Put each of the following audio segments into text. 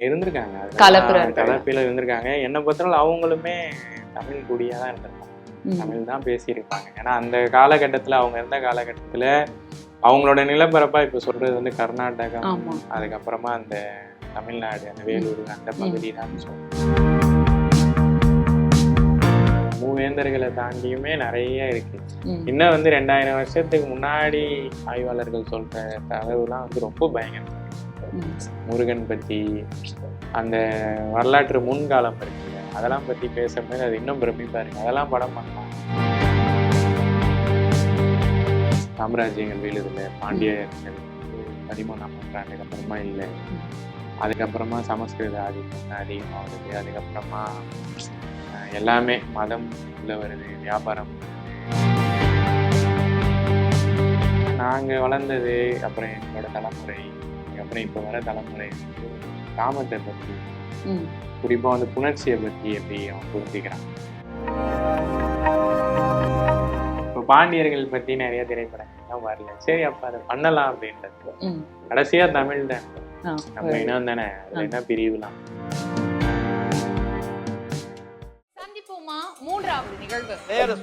இருந்திருக்காங்க கலப்புறார்கள். கலப்பில இருந்திருக்காங்க என்னை பொறுத்தவரை அவங்களுமே தமிழ் குடியா தான் இருந்திருப்பாங்க. தமிழ் தான் பேசியிருப்பாங்க ஏன்னா அந்த காலகட்டத்துல அவங்க இருந்த காலகட்டத்துல அவங்களோட நிலப்பரப்பா இப்ப சொல்றது வந்து கர்நாடகா ஆமா. அதுக்கப்புறமா அந்த தமிழ்நாடு அந்த வேலூர் அந்த பகுதி தான் சொல்றோம் மூவேந்தர்களை தாண்டியுமே நிறைய இருக்கு. இன்னும் வந்து ரெண்டாயிரம் வருஷத்துக்கு முன்னாடி ஆய்வாளர்கள் சொல்ற தகவலாம் வந்து ரொம்ப பயங்கரம். முருகன் பற்றி அந்த வரலாற்று முன்காலம் இருக்குல்ல அதெல்லாம் பற்றி பேசும்போது அது இன்னும் பிரமிப்பாக இருக்குது அதெல்லாம் படம் பண்ணலாம் சாம்ராஜ்யங்கள் வீழுதுல பாண்டியர்கள் பதிமூணாம் நூற்றாண்டுக்கு அப்புறமா இல்லை. அதுக்கப்புறமா சமஸ்கிருத ஆதிக்கம் அதிகமாகுது. அதுக்கப்புறமா எல்லாமே மதம் உள்ள வருது வியாபாரம் நாங்கள் வளர்ந்தது அப்புறம் எங்களோட தலைமுறை அதுக்கப்புறம் இப்போ வர தலைமுறை வந்து காமத்தை பத்தி ம். குறிப்பா வந்து புணர்ச்சியை பத்தி எப்படி அவன் புரிஞ்சுக்கிறான் இப்போ பாண்டியர்கள் பத்தி நிறைய திரைப்படங்கள்லாம் வரல. சரி அப்ப அதை பண்ணலாம் அப்படின்றது. ம். கடைசியா தமிழ் தான் நம்ம இனம் தானே. என்ன பிரிவுலாம்? மூன்றாவது நிகழ்வு. சேர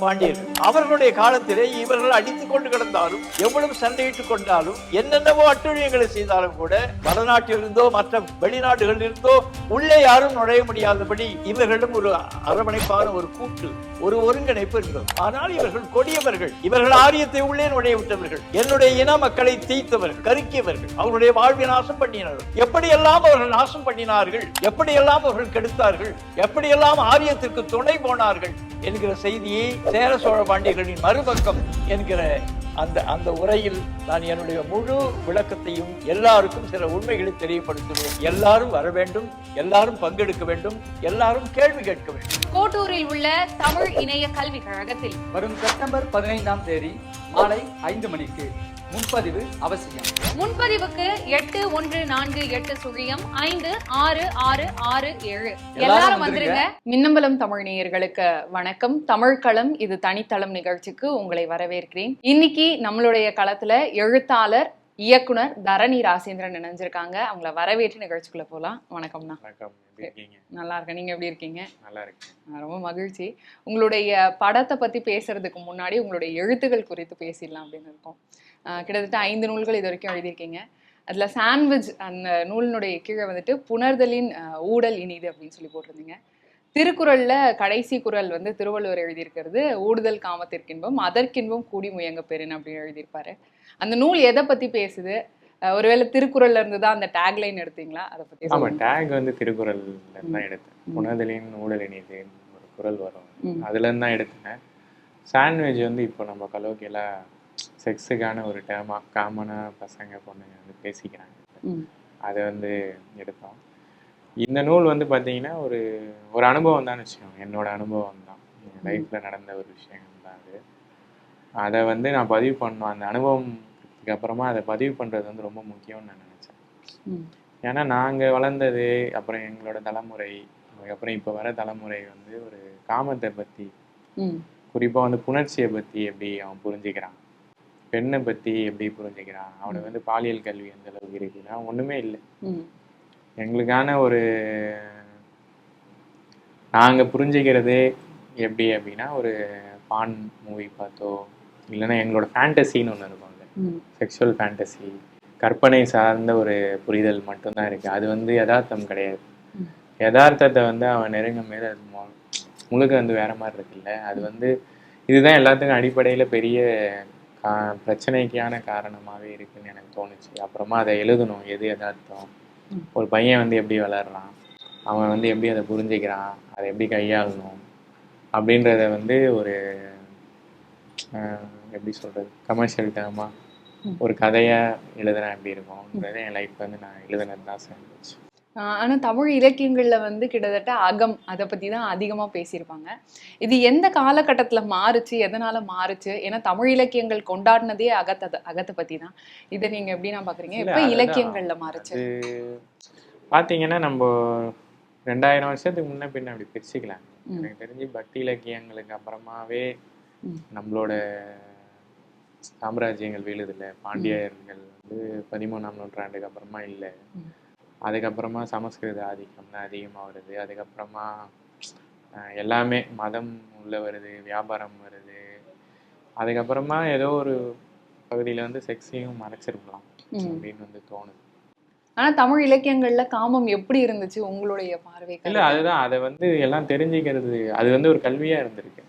பாண்டியர்கள். அவர்களுடைய காலத்திலே இவர்கள் அடித்துக் கொண்டு கிடந்தாலும் எவ்வளவு சண்டையிட்டுக் கொண்டாலும் என்னென்னவோ அட்டுழியங்களை செய்தாலும் கூட வடநாட்டிலிருந்தோ மற்ற வெளிநாடுகளில் இருந்தோ உள்ளே யாரும் நுழைய முடியாதபடி இவர்களிடம் ஒரு அரவணைப்பான ஒரு கூட்டு ஒரு ஒருங்கிணைப்பு இருக்கிறது ஆனால் இவர்கள் கொடியவர்கள். இவர்கள் ஆரியத்தை உள்ளே நுழைய விட்டவர்கள். என்னுடைய இன மக்களை தீய்த்தவர்கள் கருக்கியவர்கள். அவர்களுடைய வாழ்வை நாசம் பண்ணினார்கள். எப்படியெல்லாம் அவர்கள் நாசம் பண்ணினார்கள்? எப்படியெல்லாம் அவர்கள் கெடுத்தார்கள்? எப்படியெல்லாம் ஆரியத்திற்கு துணை போன போனார்கள் என்கிற செய்தியை சேர சோழ பாண்டியர்களின் மறுபக்கம் என்கிற அந்த அந்த உரையில் நான் என்னுடைய முழு விளக்கத்தையும் எல்லாருக்கும் சில உண்மைகளை தெரியப்படுத்துவேன். எல்லாரும் வர வேண்டும் எல்லாரும் பங்கெடுக்க வேண்டும் எல்லாரும் கேள்வி கேட்க வேண்டும். கோட்டூரில் உள்ள தமிழ் இணைய கல்வி கழகத்தில் வரும் செப்டம்பர் பதினைந்தாம் தேதி மாலை ஐந்து மணிக்கு முன்பதிவு அவசியம். முன்பதிவுக்கு எட்டு ஒன்று நான்கு எட்டு சுழியம் ஐந்து ஆறு ஆறு ஆறு ஏழு. எல்லாரும். வந்துருங்க. மின்னம்பலம் தமிழ் நேயர்களுக்கு வணக்கம். தமிழ்களம் இது தனித்தளம் நிகழ்ச்சிக்கு உங்களை வரவேற்கிறேன். இன்னைக்கு நம்மளுடைய களத்துல எழுத்தாளர் இயக்குனர் தரணி ராசேந்திரன் இணைஞ்சிருக்காங்க. அவங்கள வரவேற்று நிகழ்ச்சிக்குள்ள போலாம். வணக்கம்ண்ணா வணக்கம். நல்லா இருக்கேன். நீங்க எப்படி இருக்கீங்க? நல்லா இருக்கு ஆஹ் ரொம்ப மகிழ்ச்சி. உங்களுடைய படத்தை பத்தி பேசுறதுக்கு முன்னாடி உங்களுடைய எழுத்துகள் குறித்து பேசிடலாம் அப்படின்னு இருக்கோம். கிட்டத்தட்ட ஐந்து நூல்கள் இது வரைக்கும் எழுதியிருக்கீங்க. அதுல சாண்ட்விச் அந்த நூலினுடைய கீழே வந்துட்டு புணர்தலின் ஆஹ் ஊடல் இனிது அப்படின்னு சொல்லி போட்டிருந்தீங்க. திருக்குறள்ல கடைசி குறள் வந்து திருவள்ளுவர் எழுதியிருக்கிறது ஊடுதல் காமத்திற்கின்பம் அதற்கின்பம் கூடி முயங்க பெருன்னு அப்படின்னு எழுதியிருப்பாரு அந்த நூல் எதை பத்தி பேசுது ஒருவேளை திருக்குறள்ல இருந்து தான் அந்த டேக்லைன் எடுத்தீங்களா அதை பத்தி ஆமா. டேக் வந்து திருக்குறள்ல இருந்து தான் எடுத்தேன். புனதலின் ஊழல் இனிது ஒரு குறள் வரும். அதுல இருந்து தான் எடுத்தேன் சாண்ட்விச் வந்து இப்போ நம்ம கலோக்கியில செக்ஸுக்கான ஒரு டேமா காமனா பசங்க பொண்ணுங்க வந்து பேசிக்கிறாங்க. அதை வந்து எடுத்தோம் இந்த நூல் வந்து பார்த்தீங்கன்னா ஒரு ஒரு அனுபவம் தான் வச்சுக்கோங்க. என்னோட அனுபவம் தான். என் லைஃப்பில் நடந்த ஒரு விஷயம் தான் அது. அதை வந்து நான் பதிவு பண்ணோம் அந்த அனுபவத்துக்கு அப்புறமா அதை பதிவு பண்ணுறது வந்து ரொம்ப முக்கியம்னு நான் நினச்சேன். ஏன்னா நாங்கள் வளர்ந்தது அப்புறம் எங்களோட தலைமுறை அதுக்கப்புறம் இப்போ வர தலைமுறை வந்து ஒரு காமத்தை பற்றி. குறிப்பாக வந்து புணர்ச்சியை பற்றி எப்படி அவன் புரிஞ்சுக்கிறான்? பெண்ணை பற்றி எப்படி புரிஞ்சுக்கிறான்? அவனுக்கு வந்து பாலியல் கல்வி எந்த அளவுக்கு இருக்குன்னா ஒன்றுமே இல்லை. எங்களுக்கான ஒரு நாங்கள் புரிஞ்சுக்கிறதே எப்படி அப்படின்னா ஒரு பான் மூவி பார்த்தோ இல்லைன்னா எங்களோட ஃபேண்டசின்னு ஒன்று இருக்கும்ல ம். செக்ஷுவல் ஃபேண்டசி கற்பனை சார்ந்த ஒரு புரிதல் மட்டும்தான் இருக்குது அது வந்து யதார்த்தம் கிடையாது. யதார்த்தத்தை வந்து அவன் நெருங்கும் போது அது முழுக்க வந்து வேற மாதிரி இருக்குல்ல. அது வந்து இதுதான் எல்லாத்துக்கும் அடிப்படையில் பெரிய கா பிரச்சனைக்கான காரணமாகவே இருக்குன்னு எனக்கு தோணுச்சு. அப்புறமா அதை எழுதணும். எது யதார்த்தம். ஒரு பையன் வந்து எப்படி வளர்றான் அவன் வந்து எப்படி அதை புரிஞ்சுக்கிறான்? அதை எப்படி கையாளணும்? அப்படின்றத வந்து ஒரு எப்படி சொல்றது? கமர்ஷியல் டேர்மா ம். ஒரு கதையா எழுதுனா எப்படி இருக்கும்ன்றது என் லைஃப் வந்து நான் எழுதுனது தான் சேர்ந்துச்சு ஆஹ் ஆனா தமிழ் இலக்கியங்கள்ல வந்து கிட்டத்தட்ட அகம் அதை பத்தி தான் அதிகமா பேசியிருப்பாங்க இது எந்த காலகட்டத்துல மாறுச்சு எதனால மாறுச்சு ஏன்னா தமிழ் இலக்கியங்கள் கொண்டாடினதே அகத்தை அகத்தை பத்தி தான் இதை நீங்க எப்படி நான் எப்ப அதுதான். இலக்கியங்கள்ல மாறுச்சு பார்த்தீங்கன்னா நம்ம ரெண்டாயிரம் வருஷத்துக்கு முன்ன பின்ன அப்படி பிரிச்சுக்கலாம். எனக்கு தெரிஞ்சு பக்தி இலக்கியங்களுக்கு அப்புறமாவே. நம்மளோட சாம்ராஜ்யங்கள் வீழுதில்ல பாண்டியர்கள் வந்து பதிமூணாம் நூற்றாண்டுக்கு அப்புறமா இல்லை. அதுக்கப்புறமா சமஸ்கிருத ஆதிக்கம் தான் அதிகமாக வருது. அதுக்கப்புறமா எல்லாமே மதம் உள்ள வருது வியாபாரம் வருது. அதுக்கப்புறமா ஏதோ ஒரு பகுதியில் வந்து செக்ஸையும் மறைச்சிருக்கலாம். அப்படின்னு வந்து தோணுது. ஆனா தமிழ் இலக்கியங்கள்ல காமம் எப்படி இருந்துச்சு உங்களுடைய பார்வை இல்லை அதுதான். அதை வந்து எல்லாம் தெரிஞ்சுக்கிறது அது வந்து ஒரு கல்வியாக இருந்திருக்கு.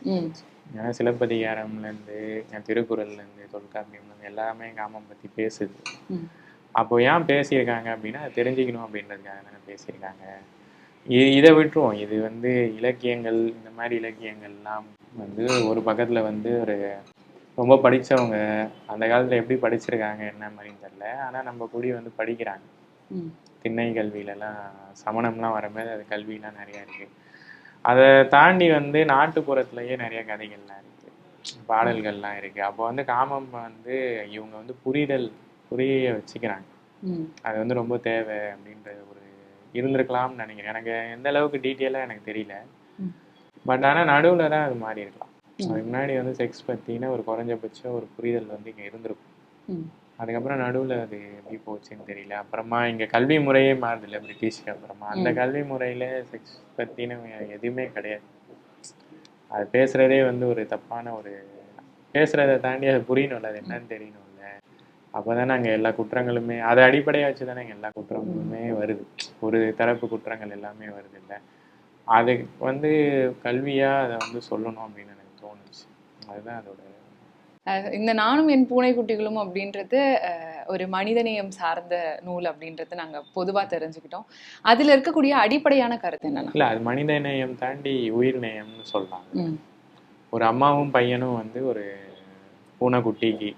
ஏன்னா சிலப்பதிகாரம்லேருந்து திருக்குறள்லேருந்து தொல்காப்பியம்லேருந்து எல்லாமே காமம் பற்றி பேசுது. அப்போ ஏன் பேசியிருக்காங்க அப்படின்னா அது தெரிஞ்சுக்கணும் அப்படின்றதுக்காக தானே பேசியிருக்காங்க. இ- இதை விட்டுருவோம். இது வந்து இலக்கியங்கள் இந்த மாதிரி இலக்கியங்கள்லாம் வந்து ஒரு பக்கத்தில் வந்து ஒரு ரொம்ப படிச்சவங்க அந்த காலத்தில் எப்படி படிச்சிருக்காங்க என்ன மாதிரின்னு தெரில ஆனால் நம்ம கூடி வந்து படிக்கிறாங்க. திண்ணை கல்வியிலலாம் சமணம்லாம் வரும்போது அது கல்விலாம் நிறையா இருக்குது அதை தாண்டி வந்து நாட்டுப்புறத்துலேயே நிறைய கதைகள்லாம் இருக்குது பாடல்கள்லாம் இருக்குது அப்போ வந்து காமம் வந்து இவங்க வந்து புரிதல் புரிய வச்சுக்கிறாங்க. அது வந்து ரொம்ப தேவை அப்படின்ற ஒரு இருந்திருக்கலாம்னு நினைக்கிறேன். எனக்கு எந்த அளவுக்கு டீட்டெயிலாக எனக்கு தெரியல. பட் ஆனால் நடுவில் தான் அது மாறி இருக்கலாம். அதுக்கு முன்னாடி வந்து செக்ஸ் பற்றின ஒரு குறைஞ்சபட்சம் ஒரு புரிதல் வந்து இங்கே இருந்திருக்கும். அதுக்கப்புறம் நடுவில் அது எப்படி போச்சுன்னு தெரியல. அப்புறமா இங்கே கல்வி முறையே மாறுதில்ல பிரிட்டிஷ்க்கு அப்புறமா. அந்த கல்வி முறையில் செக்ஸ் பற்றின எதுவுமே கிடையாது. அது பேசுகிறதே வந்து ஒரு தப்பான ஒரு பேசுகிறத தாண்டி அது புரியணும்ல அது என்னன்னு தெரியணும்ல. அப்போ தானே அங்கே எல்லா குற்றங்களுமே அதை அடிப்படையாக வச்சு தானே எல்லா குற்றங்களுமே வருது. ஒரு தரப்பு குற்றங்கள் எல்லாமே வருது இல்லை அது வந்து கல்வியாக அதை வந்து சொல்லணும் அப்படின்னு எனக்கு தோணுச்சு. அதுதான் அதோட இந்த நானும் என் பூனைக்குட்டிகளும் அப்படின்றது அஹ், ஒரு மனிதநேயம் சார்ந்த நூல் அப்படின்றது நாங்க பொதுவா தெரிஞ்சுக்கிட்டோம். அதுல இருக்கக்கூடிய அடிப்படையான கருத்து என்னன்னா? இல்லை அது மனித நேயம் தாண்டி உயிர் நேயம்னு சொல்லலாம் ம். ஒரு அம்மாவும் பையனும் வந்து ஒரு பூனைக்குட்டிக்கு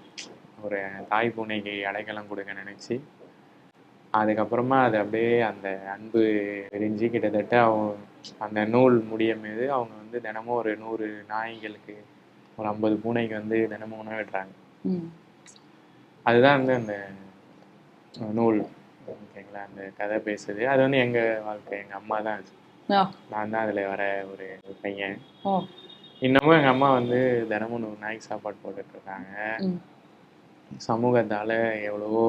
ஒரு தாய் பூனைக்கு அடைக்கலம் கொடுக்க நினைச்சு அதுக்கப்புறமா அது அப்படியே அந்த அன்பு விரிஞ்சு கிட்டத்தட்ட அவங்க அந்த நூல் முடியும் போது அவங்க வந்து தினமும் ஒரு நூறு நாய்களுக்கு ஒரு ஐம்பது பூனைக்கு வந்து தினமும் உணவிடுறாங்க அதுதான் வந்து அந்த நூல் ஓகேங்களா? அந்த கதை பேசுது. அது வந்து எங்கள் வாழ்க்கை? எங்கள் அம்மா தான் அது. நான் தான் அதில் வர ஒரு பையன். இன்னமும் எங்கள் அம்மா வந்து தினமும் நூறு நாய்க்கு சாப்பாடு போட்டுட்டு இருக்காங்க. சமூகத்தால் எவ்வளவோ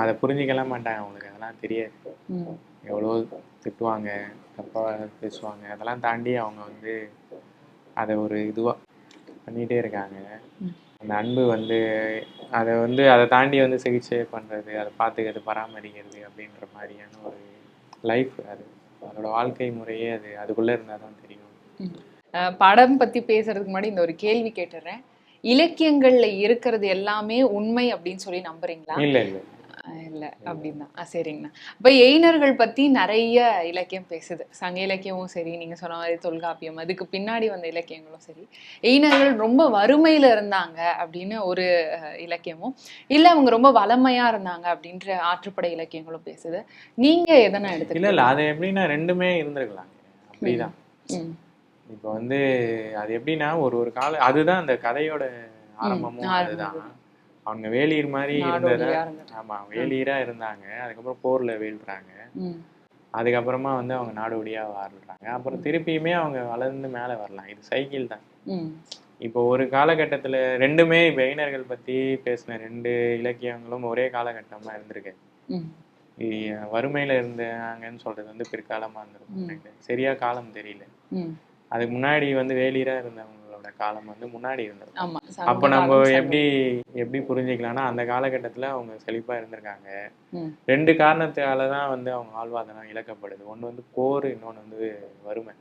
அதை புரிஞ்சிக்கலாம் மாட்டாங்க அவங்களுக்கு. அதெல்லாம் தெரியாது. எவ்வளோ திட்டுவாங்க தப்பாக பேசுவாங்க. அதெல்லாம் தாண்டி அவங்க வந்து அதை ஒரு இதுவாக பண்ணிகிட்டே இருக்காங்க. அந்த அன்பு வந்து அதை வந்து அதை தாண்டி வந்து சிகிச்சை பண்ணுறது அதை பார்த்துக்கிறது பராமரிக்கிறது அப்படின்ற மாதிரியான ஒரு லைஃப் அது. அதோட வாழ்க்கை முறையே அது. அதுக்குள்ளே இருந்தால் தான் தெரியும் படம் பத்தி பேசுறதுக்கு முன்னாடி இந்த ஒரு கேள்வி கேட்டுறேன். இலக்கியங்கள்ல இருக்கிறது எல்லாமே உண்மை அப்படின்னு சொல்லி நம்புறீங்களா? இல்லை இல்லை. இல்ல. அப்படின்னா சரிங்கண்ணா. இப்ப எயினர்கள் பத்தி நிறைய இலக்கியம் பேசுது. சங்க இலக்கியமும் சரி நீங்க சொன்ன மாதிரி தொல்காப்பியம் அதுக்கு பின்னாடி வந்த இலக்கியங்களும் சரி. எயினர்கள் ரொம்ப வறுமையில இருந்தாங்க அப்படின்னு ஒரு இலக்கியமும் இல்ல அவங்க ரொம்ப வளமையா இருந்தாங்க அப்படின்ற ஆற்றுப்படை இலக்கியங்களும் பேசுது. நீங்க எதனா இல்லை எடுத்துக்கல இல்லை அது எப்படின்னா ரெண்டுமே இருந்திருக்கலாங்க. அப்படிதான். இப்போ வந்து அது எப்படின்னா ஒரு ஒரு கால அதுதான் அந்த கதையோட ஆரம்பமும் ஆரம்பம். அதுதான். அவங்க வேலீர் மாதிரி இருந்தத ஆமா வேலீரா இருந்தாங்க. அதுக்கப்புறம் போர்ல வீழ்றாங்க. அதுக்கப்புறமா வந்து அவங்க நாடோடியா வாழ்றாங்க. அப்புறம் திருப்பியுமே அவங்க வளர்ந்து மேல வரலாம். இது சைக்கிள் தான். இப்போ ஒரு காலகட்டத்துல ரெண்டுமே இப்போ இளைஞர்கள் பத்தி பேசின ரெண்டு இலக்கியங்களும் ஒரே காலகட்டமா இருந்திருக்கு. வறுமையில இருந்தாங்கன்னு சொல்றது வந்து பிற்காலமா இருந்திருக்கும். சரியா காலம் தெரியல. அதுக்கு முன்னாடி வந்து வேலீரா இருந்தவங்களோட காலம் வந்து முன்னாடி ஆமா அப்ப நம்ம எப்படி எப்படி புரிஞ்சுக்கலாம்னா அந்த காலகட்டத்துல அவங்க செழிப்பா இருந்திருக்காங்க. ரெண்டு காரணத்தால தான் வந்து அவங்க வாழ்வாதாரம் இழக்கப்படுது. ஒண்ணு வந்து போர் இன்னொன்னு வந்து வறுமை.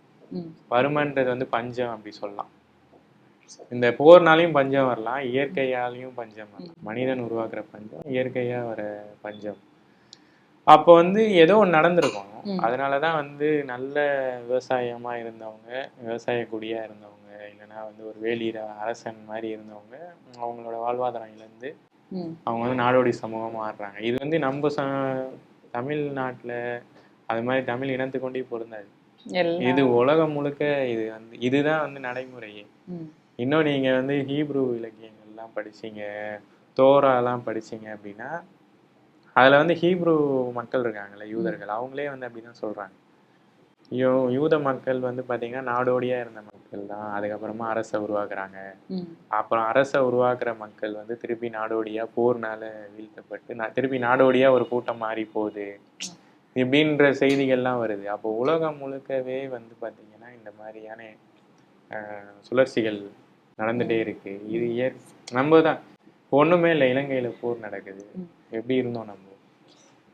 வறுமைன்றது வந்து பஞ்சம் அப்படி சொல்லலாம். இந்த போர்னாலையும் பஞ்சம் வரலாம் இயற்கையாலையும் பஞ்சம் வரலாம். மனிதன் உருவாக்குற பஞ்சம் இயற்கையா வர பஞ்சம். அப்போ வந்து ஏதோ ஒன்று நடந்திருக்கும். அதனாலதான் வந்து நல்ல விவசாயமா இருந்தவங்க விவசாய குடியா இருந்தவங்க இல்லைன்னா வந்து ஒரு வேலிர அரசன் மாதிரி இருந்தவங்க அவங்களோட வாழ்வாதாரம் இழந்து அவங்க வந்து நாடோடி சமூகமா மாறுறாங்க. இது வந்து நம்ம ச தமிழ்நாட்டுல அது மாதிரி தமிழ் இனத்துக்கொண்டே பொருந்தாது. எல்லாம் இது உலகம் முழுக்க இது வந்து இதுதான் வந்து நடைமுறையே. இன்னும் நீங்க வந்து ஹீப்ரு இலக்கியங்கள்லாம் படிச்சீங்க தோராலாம் படிச்சீங்க அப்படின்னா அதுல வந்து ஹீப்ரு மக்கள் இருக்காங்கல்ல யூதர்கள். அவங்களே வந்து அப்படிதான் சொல்றாங்க. யூ யூத மக்கள் வந்து பாத்தீங்கன்னா நாடோடியா இருந்த மக்கள் தான். அதுக்கப்புறமா அரசை உருவாக்குறாங்க. அப்புறம் அரசை உருவாக்குற மக்கள் வந்து திருப்பி நாடோடியா போர்னால வீழ்த்தப்பட்டு நா- திருப்பி நாடோடியா ஒரு கூட்டம் மாறி போகுது. இப்படின்ற செய்திகள்லாம் வருது. அப்போ உலகம் முழுக்கவே வந்து பாத்தீங்கன்னா இந்த மாதிரியான சுழற்சிகள் நடந்துட்டே இருக்கு. இது இயற் நம்ம தான் ஒண்ணுமே இல்லை இலங்கையில போர் நடக்குது. எப்படி இருந்தோம் நம்ம?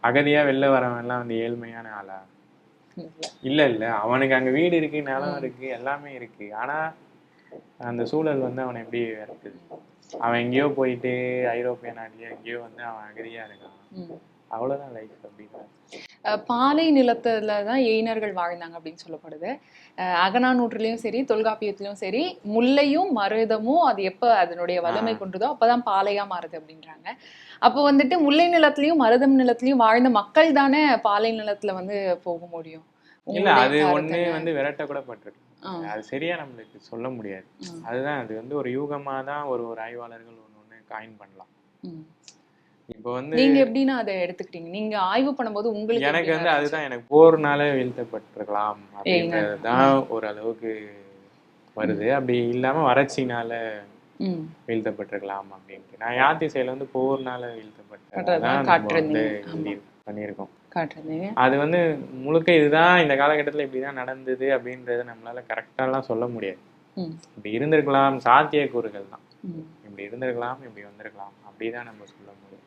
அகதியா வெளில வரவன் எல்லாம் வந்து ஏழ்மையான ஆளா? இல்ல. இல்ல அவனுக்கு அங்க வீடு இருக்கு நிலம் இருக்கு எல்லாமே இருக்கு. ஆனா அந்த சூழல் வந்து அவனை எப்படி இருக்குது அவன் எங்கேயோ போயிட்டு ஐரோப்பிய நாட்டிலேயோ எங்கேயோ வந்து அவன் அகதியா இருக்கான். அவ்வளவுதான் லைஃப் அப்படின்னா பாலை நிலத்துல தான் எயினர்கள் வாழ்ந்தாங்க அப்படின்னு சொல்லப்படுது அஹ் அகநானூற்றுலயும் சரி தொல்காப்பியத்திலயும் சரி முல்லையும் மருதமும் அது எப்ப அதனுடைய வலிமை கொண்டதோ அப்பதான் பாலையா மாறுது அப்படின்றாங்க அப்போ வந்துட்டு முல்லை நிலத்திலயும் மருதம் நிலத்திலயும் வாழ்ந்த மக்கள் தானே பாலை நிலத்துல வந்து போக முடியும் இல்ல அது ஒண்ணு? வந்து விரட்ட கூட பட்டிருக்கு. அது சரியா நம்மளுக்கு சொல்ல முடியாது. அதுதான் அது வந்து ஒரு யூகமா தான் ஒரு ஒரு ஆய்வாளர்கள் ஒண்ணு ஒண்ணு காயின் பண்ணலாம். இப்போ வந்து நீங்க எப்படின்னா அதை எடுத்துக்கிட்டீங்க? நீங்க ஆய்வு பண்ணும்போது உங்களுக்கு எனக்கு வந்து? அதுதான் எனக்கு போர்னால வீழ்த்தப்பட்டிருக்கலாம் அப்படின்றதுதான் ஓரளவுக்கு வருது. அப்படி இல்லாம வறட்சினால. வீழ்த்தப்பட்டிருக்கலாம் அப்படின்ட்டு. நான் யாத்தி செயல வந்து போர்னால வீழ்த்தப்பட்டதான் பண்ணியிருக்கோம். அது வந்து முழுக்க இதுதான் இந்த காலகட்டத்துல இப்படிதான் நடந்தது அப்படின்றத நம்மளால கரெக்டாலாம் சொல்ல முடியாது. இப்படி இருந்திருக்கலாம் சாத்தியக்கூறுகள் தான். ம். இப்படி இருந்திருக்கலாம் இப்படி வந்திருக்கலாம். அப்படிதான் நம்ம சொல்ல முடியும்.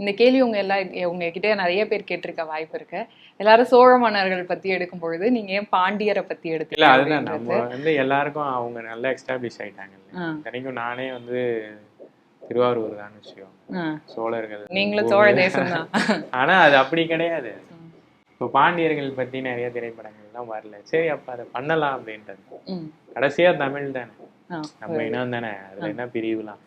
இந்த கேள்வி உங்க எல்லா உங்க கிட்ட நிறைய பேர் கேட்டிருக்க வாய்ப்பு இருக்கு. எல்லாரும் சோழ மன்னர்கள் பத்தி எடுக்கும் பொழுது நீங்க ஏன் பாண்டியரை பத்தி இல்ல அதுதான். நம்ம அப்படின்றது. வந்து எல்லாருக்கும் அவங்க நல்லா எஸ்டாப்ளிஷ் ஆயிட்டாங்கல்ல ஆ. இத்தனைக்கும் நானே வந்து திருவாரூர் தான் விஷயம். சோழர்கள் நீங்களும் சோழ தேசம் தான். ஆனா அது அப்படி கிடையாது. இப்போ பாண்டியர்கள் பத்தி நிறைய திரைப்படங்கள்லாம் வரல. சரி அப்ப அதை பண்ணலாம் அப்படின்றது. கடைசியா தமிழ் தானே. நம்ம இனம் தானே. அதுல என்ன பிரிவுலாம்?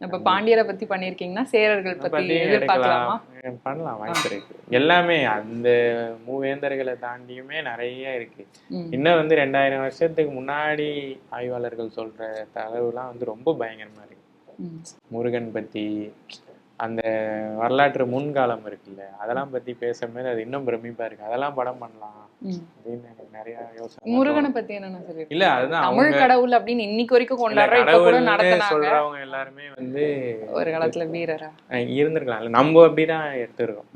அப்ப பாண்டியரை பத்தி பண்ணிருக்கீங்கன்னா சேரர்கள் பத்தி எதிர்பார்க்கலாமா? பண்ணலாம். வாய்ப்பு இருக்கு. எல்லாமே அந்த மூவேந்தர்களை தாண்டியுமே நிறைய இருக்கு. இன்னும் வந்து ரெண்டாயிரம் வருஷத்துக்கு முன்னாடி ஆய்வாளர்கள் சொல்ற தகவலாம் வந்து ரொம்ப பயங்கரமா இருக்கு. முருகன் பத்தி அந்த வரலாற்று முன்காலம் இருக்குல்ல அதெல்லாம் பத்தி பேசும்போது அது இன்னும் பிரமிப்பா இருக்கு. அதெல்லாம் படம் பண்ணலாம். முருகனை பத்தி சொல்லி இல்ல அதுதான் தமிழ் கடவுள் அப்படின்னு இன்னைக்கு வரைக்கும் கொண்டாடுற இப்ப கூட எல்லாருமே வந்து ஒரு காலத்துல வீரரா அஹ், இருந்திருக்கலாம்ல நம்ம அப்படிதான் எடுத்துருக்கோம்.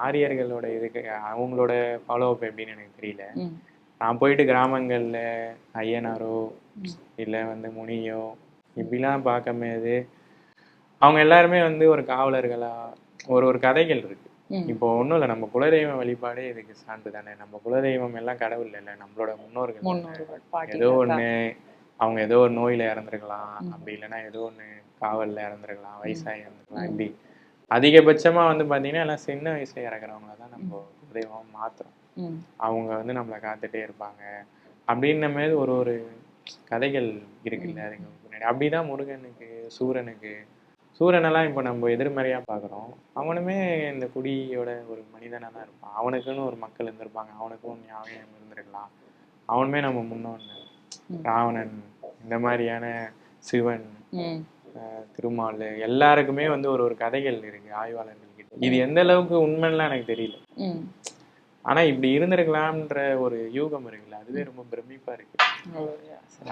ஆரியர்களோட இதுக்கு அவங்களோட ஃபாலோ அப் எப்படின்னு எனக்கு தெரியல. நான் போயிட்டு கிராமங்கள்ல ஐயனாரோ. இல்ல வந்து முனியோ இப்படிலாம் பார்க்கும்போது அவங்க எல்லாருமே வந்து ஒரு காவலர்களா ஒரு ஒரு கதைகள் இருக்கு. இப்போ ஒண்ணும் இல்லை நம்ம குலதெய்வ வழிபாடே இதுக்கு சான்று தானே. நம்ம குலதெய்வம் எல்லாம் கடவுள் இல்லை நம்மளோட முன்னோர்கள் ஏதோ ஒண்ணு அவங்க ஏதோ ஒரு நோயில இறந்துருக்கலாம். அப்படி இல்லைன்னா ஏதோ ஒண்ணு காவல்ல இறந்துருக்கலாம் வயசாகி இறந்துருக்கலாம். இப்படி அதிகபட்சமா வந்து பாத்தீங்கன்னா எல்லாம் சின்ன வயசுல இறக்குறவங்கள தான் நம்ம குலதெய்வம் மாத்துறோம். ம். அவங்க வந்து நம்மளை காத்துட்டே இருப்பாங்க. அப்படின்ன மாதிரி ஒரு ஒரு கதைகள் இருக்குல்ல அதுக்கு முன்னாடி. அப்படிதான் முருகனுக்கு சூரனுக்கு சூரனெல்லாம் இப்போ நம்ம எதிர்மறையா பார்க்குறோம் அவனுமே இந்த குடியோட ஒரு மனிதனா தான் இருப்பான். அவனுக்குன்னு ஒரு மக்கள் இருந்திருப்பாங்க. அவனுக்கும் ஞாபகம் இருந்திருக்கலாம். அவனுமே நம்ம முன்னோன்னு. ராவணன் இந்த மாதிரியான சிவன் திருமால் எல்லாருக்குமே வந்து ஒரு ஒரு கதைகள் இருக்கு ஆய்வாளர்கள் கிட்ட இது எந்த அளவுக்கு உண்மைன்னுலாம் எனக்கு தெரியல. ஆனா இப்படி இருந்திருக்கலாம்ன்ற ஒரு யூகம் இருக்குல்ல. அதுவே ரொம்ப பிரமிப்பா இருக்கு.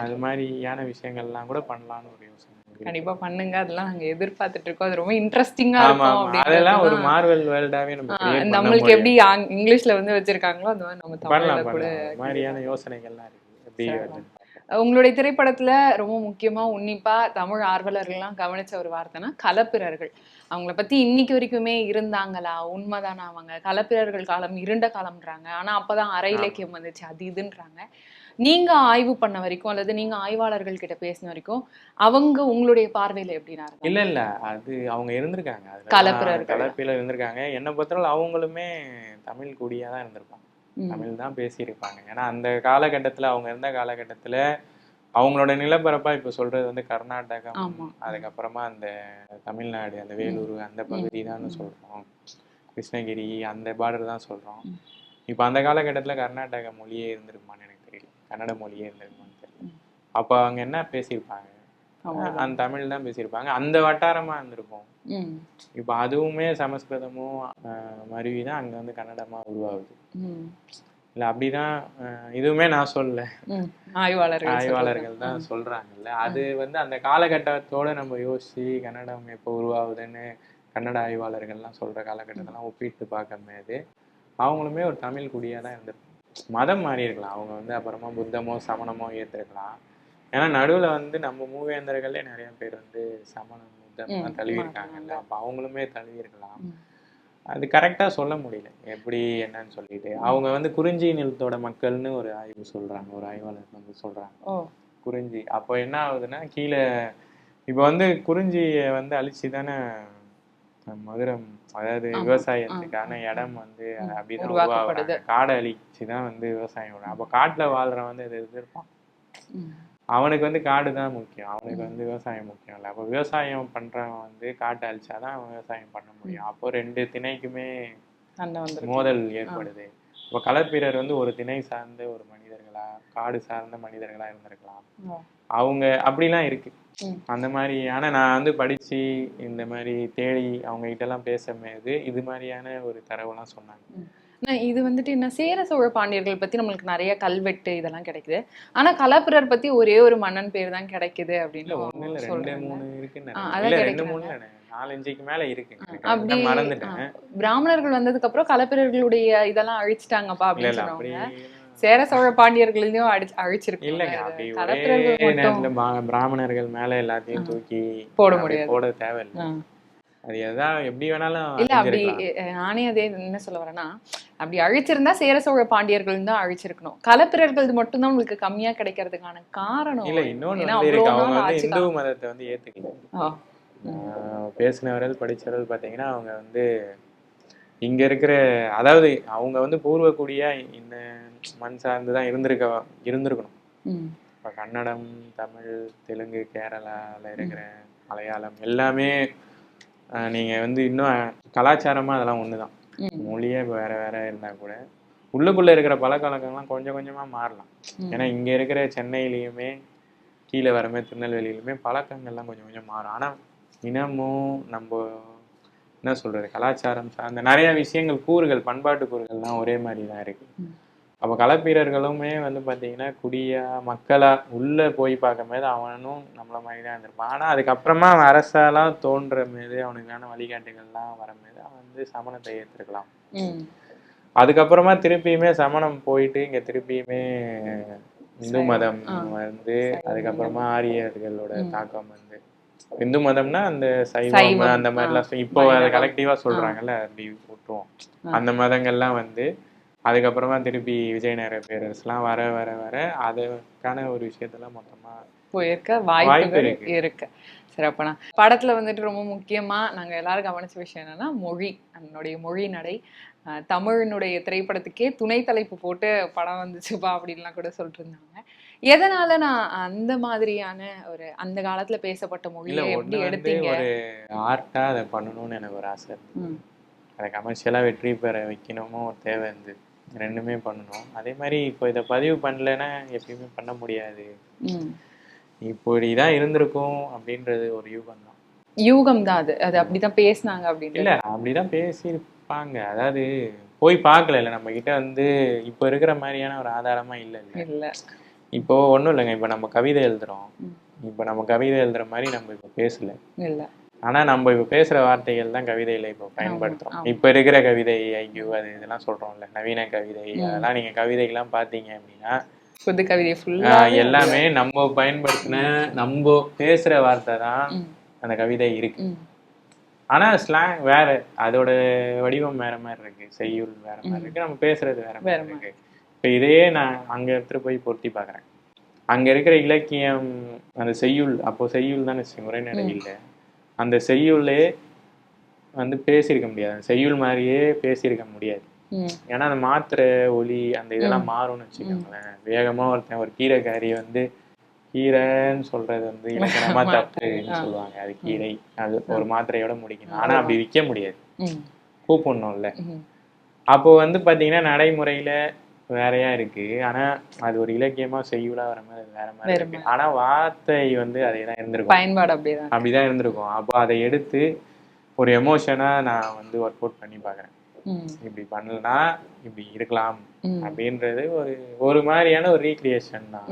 அது மாதிரியான விஷயங்கள்லாம் கூட பண்ணலாம்னு ஒரு யோசனை. கண்டிப்பா. பண்ணுங்க. அதெல்லாம் நாங்க எதிர்பார்த்துட்டு இருக்கோம். அது ரொம்ப இன்ட்ரெஸ்டிங்கா இருக்கும் அதெல்லாம் ஒரு மார்வல் வேர்ல்டாவே நம்ம நம்மளுக்கு. எப்படி இங்கிலீஷ்ல வந்து வச்சிருக்காங்களோ அந்த மாதிரி நம்ம தமிழ்ல கூட மாதிரியான யோசனைகள்லாம் இருக்கு. உங்களுடைய திரைப்படத்துல ரொம்ப முக்கியமா உன்னிப்பா தமிழ் ஆர்வலர்கள்லாம் கவனிச்ச ஒரு வார்த்தைனா கலப்பிரர்கள். அவங்கள பத்தி இன்னைக்கு வரைக்குமே இருந்தாங்களா? உண்மைதானா அவங்க? கலப்பிரர்கள் காலம் இருண்ட காலம்ன்றாங்க. ஆனா அப்பதான் அரை இலக்கியம் வந்துச்சு. அது இதுன்றாங்க. நீங்க ஆய்வு பண்ண வரைக்கும் அல்லது நீங்க ஆய்வாளர்கள் கிட்ட பேசின வரைக்கும் அவங்க உங்களுடைய பார்வையில எப்படின்னா? இல்ல இல்ல. அது அவங்க இருந்திருக்காங்க. அதுல கலப்பிரர்கள். கலப்பில இருந்திருக்காங்க. என்ன பொறுத்தவரை அவங்களுமே தமிழ் குடியா தான் இருந்திருப்பாங்க. தமிழ் தான் பேசியிருப்பாங்க. ஏன்னா அந்த காலகட்டத்துல அவங்க இருந்த காலகட்டத்துல அவங்களோட நிலப்பரப்பா இப்ப சொல்றது வந்து கர்நாடகம். ஆமா. அதுக்கப்புறமா அந்த தமிழ்நாடு அந்த வேலூர் அந்த பகுதி தான் சொல்றோம். கிருஷ்ணகிரி அந்த பார்டர் தான் சொல்றோம். இப்ப அந்த காலகட்டத்துல கர்நாடக மொழியே இருந்திருக்குமான்னு கன்னட மொழியே இருந்திருக்குமான்னு தெரியல. அப்ப அவங்க என்ன பேசியிருப்பாங்க. அந்த தமிழ் தான் பேசியிருப்பாங்க. அந்த வட்டாரமா இருந்திருக்கும். ம். இப்போ அதுவுமே சமஸ்கிருதமும் மருவி தான் அங்க வந்து கன்னடமா உருவாகுது. இல்ல அப்படிதான் இதுவுமே நான் சொல்லல. ஆய்வாளர்கள் ஆய்வாளர்கள் தான் சொல்றாங்கல்ல. அது வந்து அந்த காலகட்டத்தோட நம்ம யோசிச்சு கன்னடம் எப்போ உருவாகுதுன்னு கன்னட ஆய்வாளர்கள்லாம் சொல்ற காலகட்டத்தெல்லாம் ஒப்பிட்டு பார்க்கும்போது அவங்களுமே ஒரு தமிழ் குடியாக தான் இருந்திருப்பாங்க. மதம் மாறி இருக்கலாம். அவங்க வந்து அப்புறமா புத்தமோ சமணமோ ஏற்றிருக்கலாம் ஏன்னா நடுவில் வந்து நம்ம மூவேந்தர்களே நிறைய பேர் வந்து சமணம் புத்தம் ம், தழுவி இருக்காங்கல்ல அப்போ அவங்களுமே தழுவி இருக்கலாம். ம். அது கரெக்டாக சொல்ல முடியல. எப்படி என்னன்னு சொல்லிட்டு. அவங்க வந்து குறிஞ்சி நிலத்தோட மக்கள்னு ஒரு ஆய்வு சொல்றாங்க. ஒரு ஆய்வாளர் வந்து சொல்றாங்க. ஓ. குறிஞ்சி. அப்போ என்ன ஆகுதுன்னா கீழே இப்போ வந்து குறிஞ்சியை வந்து அழிச்சு தானே மதுரம் அதாவது. விவசாயத்துக்கான இடம் வந்து. அப்படிதான் உருவாக்கப்படுது. காடை அழிச்சு தான் வந்து விவசாயம் அப்போ காட்டுல வாழ்றவன் வந்து இது எதிர்ப்பான். அவனுக்கு வந்து காடு தான் முக்கியம் அவனுக்கு வந்து விவசாயம் முக்கியம் இல்லை அப்போ விவசாயம் பண்றவன் வந்து காட்டை அழிச்சாதான் அவன் விவசாயம் பண்ண முடியும் அப்போ ரெண்டு திணைக்குமே மோதல் ஏற்படுது இப்போ களப்பிரர் வந்து ஒரு திணை சார்ந்த ஒரு மனிதர்களா காடு சார்ந்த மனிதர்களா இருந்திருக்கலாம். அவங்க அப்படிலாம் இருக்கு. அந்த மாதிரி. ஆனா நான் வந்து படிச்சு இந்த மாதிரி தேடி அவங்க கிட்ட எல்லாம் பேசும்போது இது மாதிரியான ஒரு தரவுலாம் சொன்னாங்க. இது வந்துட்டு என்ன சேர சோழ பாண்டியர்கள் பத்தி நம்மளுக்கு நிறைய கல்வெட்டு இதெல்லாம் கிடைக்குது. ஆனா கலப்பிரர் பத்தி ஒரே ஒரு மன்னன் பேர் தான் கிடைக்குது அப்படின்னு சொல்றாங்க. நாலஞ்சுக்கு மேல இருக்கு அப்படி பிராமணர்கள் வந்ததுக்கு அப்புறம் கலப்பிரர்களுடைய இதெல்லாம் அழிச்சிட்டாங்கப்பா அப்படின்னு சொன்னாங்க சேர சோழ பாண்டியர்களையும் அடி அழிச்சிருக்காங்க இல்லைங்க அப்படி நேரத்துல பிராமணர்கள் மேல எல்லாத்தையும் தூக்கி போட முடியாது. போட தேவையில்லை. அது எதாவது எப்படி வேணாலும் இல்ல அப்படி நானே அதே என்ன சொல்ல வரேன்னா அப்படி அழிச்சிருந்தா சேர சோழ பாண்டியர்கள் தான் அழிச்சிருக்கணும். கலப்பிரர்கள் மட்டும்தான் உங்களுக்கு கம்மியா கிடைக்கிறதுக்கான காரணம். இல்ல இன்னொன்னு அவங்க வந்து இந்து மதத்தை வந்து ஏத்துக்கல. பேசினவர்கள் படிச்சவர்கள் பாத்தீங்கன்னா அவங்க வந்து இங்க இருக்கிற அதாவது அவங்க வந்து பூர்வக்குடியா இந்த மண் சார்ந்து தான் இருந்திருக்க இருந்திருக்கணும். இப்போ கன்னடம் தமிழ் தெலுங்கு கேரளால இருக்கிற மலையாளம் எல்லாமே ஆஹ் நீங்க வந்து இன்னும் கலாச்சாரமா அதெல்லாம் ஒண்ணுதான் ம். மொழியே வேற வேற இருந்தா கூட உள்ளுக்குள்ள இருக்கிற பழக்க வழக்கங்கள்லாம் கொஞ்சம் கொஞ்சமா மாறலாம். ஏன்னா இங்க இருக்கிற சென்னையிலயுமே கீழே வரமே திருநெல்வேலியிலுமே பழக்கங்கள்லாம் கொஞ்சம் கொஞ்சம் மாறும் ஆனா இனமும் நம்ம என்ன சொல்றது கலாச்சாரம் சார்ந்த நிறைய விஷயங்கள் கூறுகள் பண்பாட்டு கூறுகள்லாம் ஒரே மாதிரி தான் இருக்கு ம். அப்போ களப்பிரர்களுமே வந்து பாத்தீங்கன்னா குடியா மக்களா உள்ள போய் பார்க்கும்போது அவனும் நம்மள மாதிரி தான் இருந்திருப்பான் ஆனா அதுக்கப்புறமா அவன் அரசாலாம் தோன்ற போது அவனுக்கான வழிகாட்டுகள்லாம் வரும்போது அவன் வந்து சமணத்தை ஏற்றிருக்கலாம். அதுக்கப்புறமா திருப்பியுமே சமணம் போயிட்டு இங்க திருப்பியுமே இந்து. மதம். வந்து. அதுக்கப்புறமா ஆரியர்களோட. தாக்கம் வந்து இந்து மதம்னா அந்த சைவம் அந்த மாதிரிலாம் சொ- இப்போ அதை. கலெக்டிவா சொல்றாங்கல்ல அப்படி விட்டுருவோம். அந்த மதங்கள்லாம் வந்து அதுக்கப்புறமா திருப்பி விஜயநகர பேரரசுலாம் வர வர வர அதுக்கான ஒரு விஷயத்தெல்லாம் மொத்தமா போயிருக்க வாய்ப்பு வாய்ப்புகள் இருக்கு. நான் படத்துல வந்துட்டு ரொம்ப முக்கியமா நாங்க எல்லாரும் கவனிச்ச விஷயம் என்னன்னா மொழி அதனுடைய மொழி நடை. தமிழினுடைய திரைப்படத்துக்கே துணை தலைப்பு போட்டு படம் வந்துச்சுப்பா அப்படின்லாம் கூட சொல்லிட்டு இருந்தாங்க. எதனால நான் அந்த மாதிரியான ஒரு அந்த காலத்துல பேசப்பட்ட இல்ல மொழியை எப்படி எடுத்தீங்க? ஒரு ஆர்ட்டா அதை பண்ணணும்னு எனக்கு ஒரு ஆசை. அதை கமர்ஷியலா வெற்றி பெற வைக்கணுமோ ஒரு தேவை இருந்தது. ரெண்டுமே பண்ணணும். அதே மாதிரி இப்போ இதை பதிவு பண்ணலைன்னா எப்பயுமே பண்ண முடியாது. ம். இப்படிதான் இருந்திருக்கும் அப்படின்றது ஒரு யூகம் தான் யூகம் தான் அது. அது அப்படிதான் பேசுனாங்க அப்படின்னு இல்ல அப்படிதான் பேசியிருப்பாங்க. அதாவது போய் பார்க்கல இல்ல நம்ம கிட்ட வந்து இப்போ இருக்கிற மாதிரியான ஒரு ஆதாரமா இல்ல இல்ல. இப்போ ஒண்ணும் இல்லைங்க. இப்போ நம்ம கவிதை எழுதுறோம். இப்போ நம்ம கவிதை எழுதுற மாதிரி நம்ம இப்போ பேசல. இல்ல. ஆனா நம்ம இப்போ பேசுற வார்த்தைகள் தான் கவிதையில இப்போ பயன்படுத்துறோம். ஆமா. இப்போ இருக்கிற கவிதை ஐயோ அது இதெல்லாம் சொல்றோம்ல நவீன கவிதை. அதெல்லாம் நீங்க கவிதைகள்லாம் பாத்தீங்க அப்படின்னா புது கவிதை ஃபுல்லா ஆஹ் எல்லாமே நம்ம பயன்படுத்தின நம்ம பேசுற வார்த்தை தான். அந்த கவிதை இருக்கு. ம். ஆனா ஸ்லாங் வேற அதோட வடிவம் வேற மாதிரி இருக்கு. செய்யுள் வேற மாதிரி இருக்கு. நம்ம பேசுறது வேற மாதிரி இருக்கு. இப்ப இதையே நான் அங்க எடுத்துட்டு போய் பொருத்தி பாக்குறேன் அங்க இருக்கிற இலக்கியம் அந்த செய்யுள் அப்போ செய்யுள் தானே உரைநடை இல்ல அந்த செய்யுளே வந்து பேசியிருக்க முடியாது. செய்யுள் மாதிரியே பேசியிருக்க முடியாது. ஏன்னா அந்த மாத்திரை ஒலி அந்த இதெல்லாம் மாறும்னு வச்சுக்கோங்களேன். வேகமா ஒருத்தன் ஒரு கீரைக்காரி வந்து கீரைன்னு சொல்றது வந்து இலக்கணமா தப்புன்னு சொல்லுவாங்க. அது கீரை அது ஒரு மாத்திரையோட முடிக்கணும். ஆனா அப்படி விற்க முடியாது. கூப்பிடணும்ல. அப்போ வந்து பாத்தீங்கன்னா நடைமுறையில வேறையா இருக்கு. ஆனா அது ஒரு இலக்கியமா செய்யுளா வர மாதிரி வேற மாதிரி இருக்கு. ஆனா வார்த்தை வந்து அதே தான் இருந்திருக்கும். பயன்பாடு அப்படிதான். அப்படிதான் இருந்திருக்கும். அப்போ அதை எடுத்து ஒரு எமோஷனா நான் வந்து ஒர்க் அவுட் பண்ணி பாக்குறேன். இப்படி பண்ணலனா இப்படி இருக்கலாம். அப்படின்றது ஒரு ஒரு மாதிரியான ஒரு ரீக்ரியேஷன் தான்.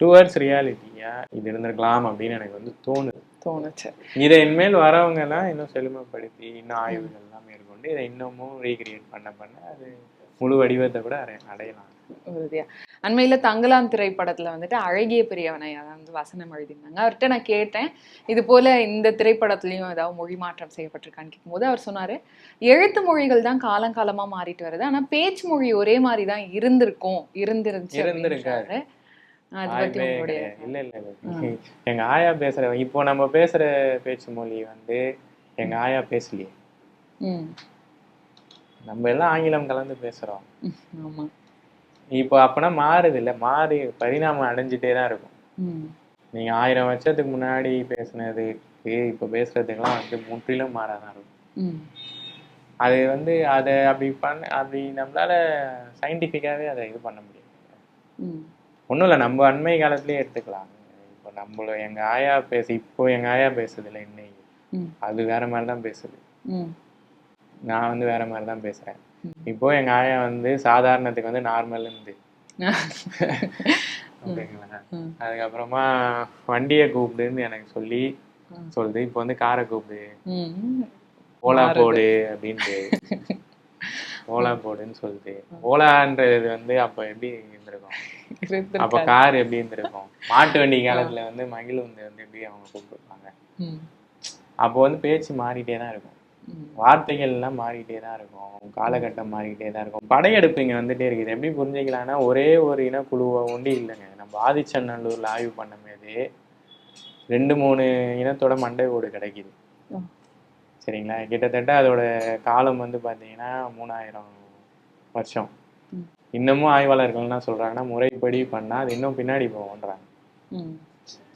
டுவர்ட்ஸ் ரியாலிட்டியா இது இருந்திருக்கலாம் அப்படின்னு எனக்கு வந்து தோணுது. தோணுச்சு. இதை இனிமேல் வரவங்க எல்லாம் இன்னும் செழுமைப்படுத்தி இன்னும் ஆய்வுகள்லாம் மேற்கொண்டு இதை இன்னமும் ரீக்ரியேட் பண்ண பண்ண அது முழு வடிவத்தை கூட அடை அடையலாம். உறுதியா. அண்மையில தங்கலான் திரைப்படத்துல வந்துட்டு அழகிய பெரியவனை அதை வந்து வசனம் எழுதியிருந்தாங்க. அவர்கிட்ட நான் கேட்டேன் இது போல இந்த திரைப்படத்துலயும் ஏதாவது மொழி மாற்றம் செய்யப்பட்டிருக்கான்னு கேட்கும்போது அவர் சொன்னாரு எழுத்து மொழிகள் தான் காலங்காலமா மாறிட்டு வருது ஆனா பேச்சு மொழி ஒரே மாதிரி தான் இருந்திருக்கும் இருந்திருந்துச்சு கிடையாது. இல்ல இல்ல இல்ல. எங்க ஆயா பேசுற இப்போ நம்ம பேசுற பேச்சு மொழி வந்து எங்க ஆயா பேசலையே. நம்ம எல்லாம் ஆங்கிலம் கலந்து பேசுறோம். ஆமா. இப்போ அப்பனா மாறுது இல்ல? மாறி பரிணாமம் அடைஞ்சிட்டே தான் இருக்கும். நீங்க ஆயிரம் வருஷத்துக்கு முன்னாடி பேசுனதுக்கு இப்போ பேசுறதுக்கெல்லாம் வந்து முற்றிலும் மாறாதான் இருக்கும். அது வந்து அதை அப்படி பண்ண அப்படி நம்மளால சயின்டிஃபிக்காவே அதை இது பண்ண முடியாது. ம். ஒன்றும் இல்லை நம்ம அண்மை காலத்திலேயே எடுத்துக்கலாம். இப்போ நம்மள எங்க ஆயா பேசு இப்போ எங்க ஆயா பேசுது இல்லை இன்னைக்கு. அது வேற மாதிரி தான் பேசுது. நான் வந்து வேற மாதிரி தான் பேசுறேன். இப்போ எங்க ஆயா வந்து சாதாரணத்துக்கு வந்து நார்மல் இருந்து ம். அதுக்கப்புறமா வண்டியை கூப்பிடுன்னு எனக்கு சொல்லி. சொல்லுது. இப்போ வந்து காரை கூப்பிடு. ஓலா. போடு அப்படின்ட்டு. ஓலா போடுன்னு சொல்லுது. ஓலான்றது வந்து அப்ப எப்படி இருந்திருக்கும்? அப்ப. கார் எப்படி இருந்திருக்கும்? மாட்டு வண்டி காலத்துல வந்து மகிழுந்து வந்து எப்படி அவங்க கூப்பிட்டுருப்பாங்க? அப்போ வந்து பேச்சு மாறிட்டே தான் இருக்கும். ம் வார்த்தைகள் எல்லாம் மாறிட்டே தான் இருக்கும். காலகட்டம் மாறிட்டே தான் இருக்கும். படையெடுப்பு இங்க வந்துட்டே இருக்குது. எப்படி புரிஞ்சுக்கலாம்னா ஒரே ஒரு இனக்குழுவை ஒண்டி இல்லைங்க. நம்ம ஆதிச்சநல்லூர்ல ஆய்வு பண்ணும்போது ரெண்டு மூணு இனத்தோட மண்டை ஓடு கிடைக்குது. சரிங்களா? கிட்டத்தட்ட அதோட காலம் வந்து பாத்தீங்கன்னா மூணாயிரம் வருஷம். இன்னமும் ஆய்வாளர்கள் என்ன சொல்றாங்கன்னா முறைப்படி பண்ணா அது இன்னும் பின்னாடி போகும்ன்றாங்க. ம்.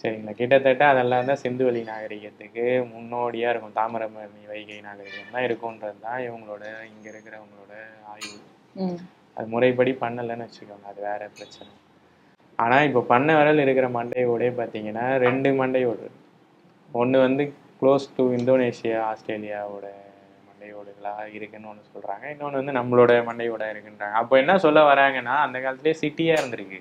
சரிங்களா கிட்டத்தட்ட அதெல்லாம் தான் சிந்துவெளி நாகரிகத்துக்கு முன்னோடியா இருக்கும். தாமிரபரணி வைகை நாகரிகம் தான் இருக்கும்ன்றது தான் இவங்களோட இங்க இருக்கிறவங்களோட ஆய்வு. அது முறைப்படி பண்ணலைன்னு வச்சுக்கோங்க அது வேற பிரச்சனை. ஆனா இப்போ பண்ண விரல் இருக்கிற மண்டையோடே பார்த்தீங்கன்னா ரெண்டு மண்டையோடு ஒண்ணு வந்து க்ளோஸ் டு இந்தோனேஷியா ஆஸ்திரேலியாவோட மண்டையோடுகளா இருக்குன்னு ஒண்ணு சொல்றாங்க. இன்னொன்னு வந்து நம்மளோட மண்டையோட இருக்குன்றாங்க. அப்போ என்ன சொல்ல வராங்கன்னா அந்த காலத்திலேயே சிட்டியா இருந்திருக்கு.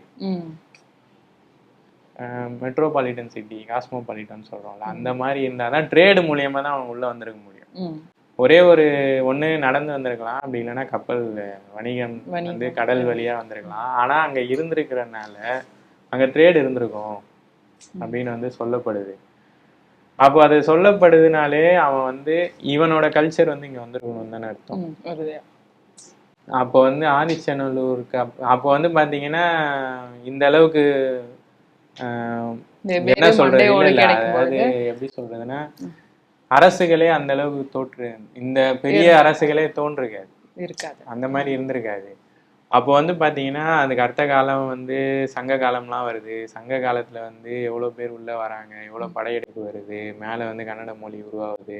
மெட்ரோபாலிட்டன் சிட்டி காஸ்மோபாலிட்டன் சொல்றோம்ல அந்த மாதிரி இருந்தால் தான் ட்ரேடு மூலியமா தான் அவங்க உள்ள வந்திருக்க முடியும். ஒரே ஒரு ஒண்ணு நடந்து வந்திருக்கலாம். அப்படி இல்லைன்னா கப்பல் வணிகம். வந்து கடல் வழியா வந்திருக்கலாம். ஆனா அங்க இருந்திருக்கிறனால அங்க ட்ரேடு இருந்திருக்கும் அப்படின்னு வந்து சொல்லப்படுது. அப்போ அது சொல்லப்படுதுனாலே அவன் வந்து இவனோட கல்ச்சர் வந்து இங்க வந்திருக்கணும் தானே அர்த்தம். அப்போ வந்து ஆதிச்சநல்லூருக்கு அப்ப வந்து பாத்தீங்கன்னா இந்த அளவுக்கு என்ன சொல்றது அதாவது எப்படி சொல்றதுன்னா அரசுகளே அந்த அளவுக்கு தோற்று இந்த பெரிய அரசுகளே தோன்றிருக்காது. இருக்காது. அந்த மாதிரி இருந்திருக்காது. அப்போ வந்து பாத்தீங்கன்னா அதுக்கு அடுத்த காலம் வந்து சங்க காலம்லாம் வருது. சங்க காலத்துல வந்து எவ்வளவு பேர் உள்ள வராங்க எவ்வளவு படையெடுப்பு வருது. மேல வந்து கன்னட மொழி உருவாகுது.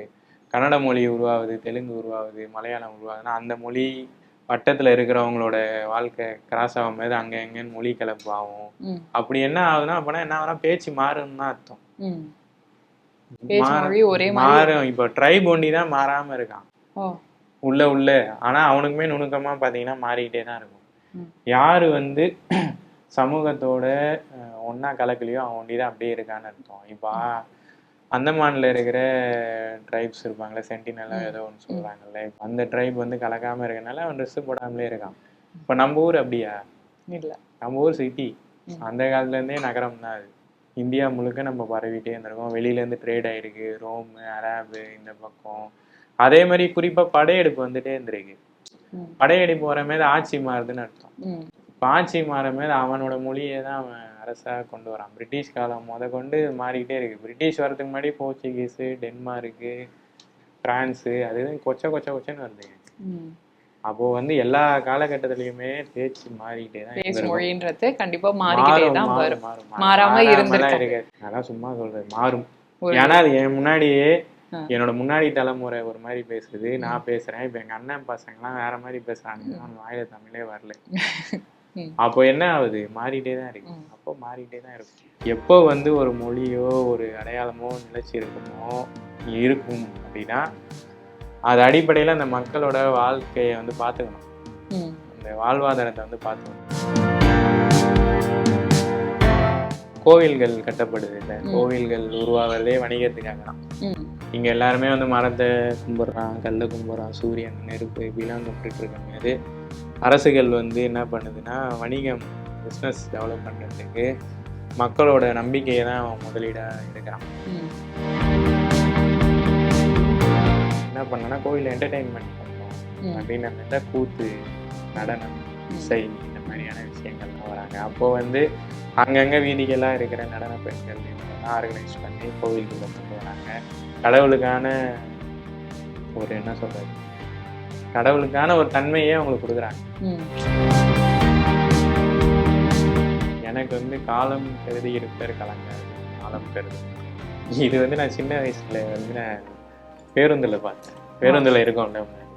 கன்னட மொழி உருவாகுது தெலுங்கு உருவாகுது மலையாளம் உருவாகுதுன்னா அந்த மொழி வட்டத்துல இருக்கிறவங்களோட வாழ்க்கை கிராஸ் ஆகும்போது அங்க எங்கன்னு மொழி கலப்பு ஆகும். அப்படி என்ன ஆகுதுன்னா அப்பனா என்ன ஆகுதுன்னா பேச்சு மாறும்னு தான் அர்த்தம். மாறும். இப்போ ட்ரைப் ஒண்டி தான் மாறாம இருக்கான். உள்ள உள்ள. ஆனா அவனுக்குமே நுணுக்கமா பாத்தீங்கன்னா மாறிக்கிட்டே தான் இருக்கும். யாரு வந்து சமூகத்தோட ஒண்ணா கலக்கலையோ அவன் ஒண்டி தான் அப்படியே இருக்கான்னு அர்த்தம். இப்போ அந்தமான்ல இருக்கிற ட்ரைப்ஸ் இருப்பாங்களே சென்டினலா ஏதோ ஒன்று சொல்றாங்கல்ல. அந்த ட்ரைப் வந்து கலக்காம இருக்கனால அவன் ட்ரெஸ் போடாமலே இருக்கான். இப்போ நம்ம ஊர் அப்படியா? இல்ல. நம்ம ஊர் சிட்டி அந்த காலத்துல இருந்தே நகரம் தான் அது. இந்தியா முழுக்க நம்ம பரவிட்டே இருந்திருக்கோம். வெளியில இருந்து ட்ரேட் ஆயிருக்கு. ரோம் அராபு இந்த பக்கம். அதே மாதிரி குறிப்பா படையெடுப்பு வந்துட்டே இருந்திருக்கு. படையெடுப்பு வர மாதிரி ஆட்சி மாறுதுன்னு அர்த்தம். இப்ப ஆட்சி மாற மாதிரி அவனோட மொழியை தான் அவன் அரசா கொண்டு வரான். பிரிட்டிஷ் காலம் முத கொண்டு மாறிக்கிட்டே இருக்கு. பிரிட்டிஷ் வரதுக்கு முன்னாடி போர்ச்சுகீஸு டென்மார்க்கு பிரான்ஸு அது கொச்ச கொச்ச கொச்சன்னு வருதுங்க ம். அப்போ வந்து எல்லா காலகட்டத்திலயுமே பேச்சு மாறிக்கிட்டே தான் பேச்சு. மொழின்றது கண்டிப்பா மாறிக்கிட்டே தான் வரும். மாறும். இருக்காது. அதெல்லாம் சும்மா சொல்றது மாறும். ஏன்னா அது என் முன்னாடியே. என்னோட முன்னாடி தலைமுறை ஒரு மாதிரி பேசுது. நான் பேசுறேன். இப்ப எங்க அண்ணன் பசங்கலாம் வேற மாதிரி பேசுறாங்க வாயில தமிழே வரல. அப்போ என்ன ஆகுது? மாறிட்டே தான் இருக்கு. அப்போ மாறிட்டே தான் இருக்கும் எப்போ வந்து ஒரு மொழியோ ஒரு அடையாளமோ நிலைச்சி இருக்குமோ இருக்கும் அப்படின்னா அது அடிப்படையில அந்த மக்களோட வாழ்க்கையை வந்து பார்த்துக்கணும். அந்த வாழ்வாதாரத்தை வந்து பார்த்துக்கணும். கோவில்கள் கட்டப்படுது. இல்லை. கோவில்கள் உருவாகிறதே வணிகத்துக்காக தான் இங்கே எல்லாருமே வந்து மரத்தை கும்பிட்றான் கல்லை கும்பிட்றான் சூரியன் நெருப்பு இப்படிலாம் கும்பிட்டுட்டு இருக்கும்போது அரசுகள் வந்து என்ன பண்ணுதுன்னா வணிகம் பிஸ்னஸ் டெவலப் பண்ணுறதுக்கு மக்களோட நம்பிக்கையை தான் அவன் முதலீடாக எடுக்கிறான். என்ன பண்ணனா கோவிலில் என்டர்டெயின்மெண்ட் பண்ணணும். அப்படின்னு அந்த கூத்து நடனம் இசை இந்த மாதிரியான விஷயங்கள்லாம் வராங்க. அப்போ வந்து அங்கங்கே வீதிகளாக இருக்கிற நடன பெண்கள் ஆர்கனைஸ் பண்ணி கோவில்குள்ளே கொண்டு வராங்க. கடவுளுக்கான ஒரு என்ன சொல்றது? கடவுளுக்கான ஒரு தன்மையே அவங்களுக்கு கொடுக்குறாங்க. எனக்கு வந்து காலம் கருதி இருப்பர் கலங்காது காலம் கருது. இது வந்து நான் சின்ன வயசுல வந்து நான் பேருந்துல பார்த்தேன். பேருந்துல இருக்கோம்ல. சந்திப்போமா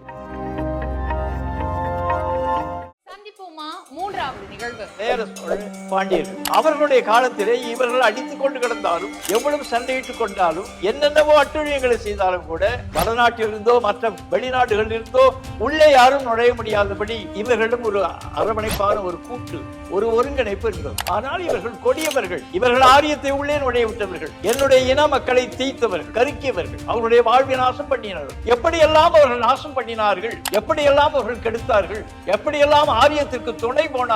மூன்றாவது நிகழ்வு சேர சோழ பாண்டியர்கள் அவர்களுடைய காலத்திலே இவர்கள் அடித்துக் கொண்டு கிடந்தாலும் எவ்வளவு சண்டையிட்டுக் கொண்டாலும் என்னென்னவோ அட்டுழியங்களை செய்தாலும் கூட வடநாட்டிலிருந்தோ மற்ற வெளிநாடுகளிலிருந்தோ உள்ளே யாரும் நுழைய முடியாதபடி இவர்களிடம் ஒரு அரவணைப்பான ஒரு கூட்டு ஒரு ஒருங்கிணைப்பு இருந்தது. ஆனால் இவர்கள் கொடியவர்கள். இவர்கள் ஆரியத்தை உள்ளே நுழைய விட்டவர்கள். என்னுடைய இன மக்களை தீத்தவர்கள் கருக்கியவர்கள். அவருடைய வாழ்வை நாசம் பண்ணினார்கள். எப்படியெல்லாம் அவர்கள் நாசம் பண்ணினார்கள்? எப்படியெல்லாம் அவர்கள் கெடுத்தார்கள்? எப்படியெல்லாம் ஆரியத்திற்கு துணை போனார்கள்?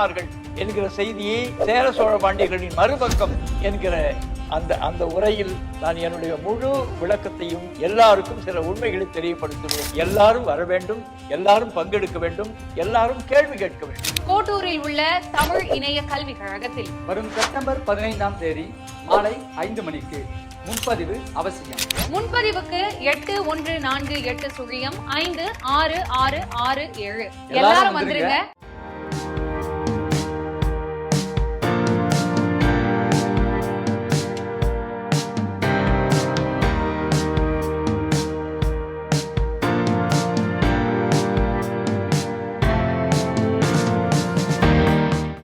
என்கிற செய்தியை சேர சோழ பாண்டியர்களின் மறுபக்கம் என்கிற அந்த அந்த உரையில் நான் என்னுடைய முழு விளக்கத்தையும் எல்லாருக்கும் சில உண்மைகளை தெரியப்படுத்துவேன். எல்லாரும் வர வேண்டும் எல்லாரும் பங்கெடுக்க வேண்டும் எல்லாரும் கேள்வி கேட்க வேண்டும். கோட்டூரில் உள்ள தமிழ் இணைய கல்விக் கழகத்தில். வரும் செப்டம்பர் பதினைந்தாம் தேதி மாலை ஐந்து மணிக்கு முன்பதிவு அவசியம். முன்பதிவுக்கு எட்டு ஒன்று நான்கு எட்டு சுழியம் ஐந்து ஆறு ஆறு ஆறு ஏழு. எல்லாரும். வந்துருங்க.